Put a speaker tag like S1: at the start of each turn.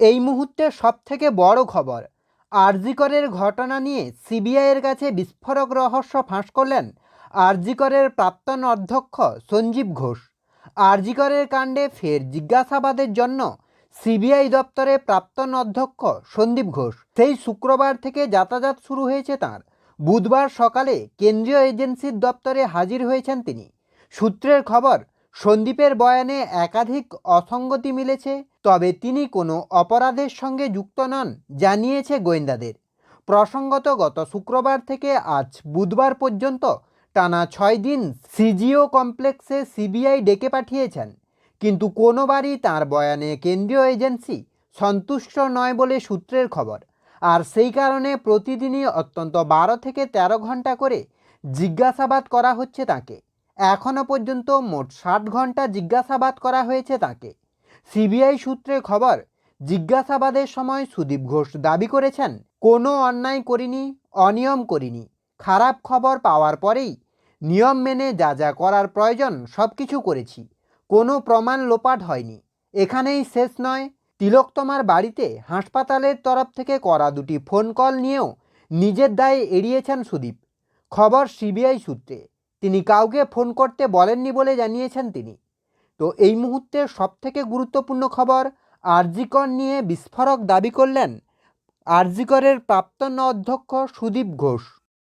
S1: এই মুহূর্তে সবথেকে বড় খবর। আরজিকরের ঘটনা নিয়ে সিবিআইয়ের কাছে বিস্ফোরক রহস্য ফাঁস করলেন আরজিকরের প্রাক্তন অধ্যক্ষ সঞ্জীব ঘোষ। আরজিকরের কাণ্ডে ফের জিজ্ঞাসাবাদের জন্য সিবিআই দপ্তরে প্রাক্তন অধ্যক্ষ সন্দীপ ঘোষ। সেই শুক্রবার থেকে যাতায়াত শুরু হয়েছে তার। বুধবার সকালে কেন্দ্রীয় এজেন্সির দপ্তরে হাজির হয়েছেন তিনি। সূত্রের খবর সন্দীপের বয়ানে একাধিক অসঙ্গতি মিলেছে। তবে তিনি কোনো অপরাধের সঙ্গে যুক্ত নন, জানিয়েছে গোয়েন্দাদের। প্রসঙ্গত গত শুক্রবার থেকে আজ বুধবার পর্যন্ত টানা ছয় দিন সিজিও কমপ্লেক্সে সিবিআই ডেকে পাঠিয়েছেন। কিন্তু কোনোবারই তার বয়ানে কেন্দ্রীয় এজেন্সি সন্তুষ্ট নয় বলে সূত্রের খবর। আর সেই কারণে প্রতিদিনই অত্যন্ত বারো থেকে ১৩ ঘণ্টা করে জিজ্ঞাসাবাদ করা হচ্ছে তাকে। এখনও পর্যন্ত মোট ষাট ঘণ্টা জিজ্ঞাসাবাদ করা হয়েছে তাকে। সিবিআই সূত্রে খবর, জিজ্ঞাসাবাদের সময় সুদীপ ঘোষ দাবি করেছেন, কোনো অন্যায় করিনি, অনিয়ম করিনি। খারাপ খবর পাওয়ার পরেই নিয়ম মেনে যা যা করার প্রয়োজন সব কিছু করেছি। কোনো প্রমাণ লোপাট হয়নি। এখানেই শেষ নয়। তিলোত্তমার বাড়িতে হাসপাতালের তরফ থেকে করা দুটি ফোন কল নিয়েও নিজের দায়ে এড়িয়েছেন সুদীপ। খবর সিবিআই সূত্রে। তিনি কাউকে ফোন করতে বলেননি বলে জানিয়েছেন তিনি। তো এই মুহূর্তে সবথেকে গুরুত্বপূর্ণ খবর, আরজিকর নিয়ে বিস্ফোরক দাবি করলেন। আরজিকরের প্রাক্তন অধ্যক্ষ সুদীপ ঘোষ।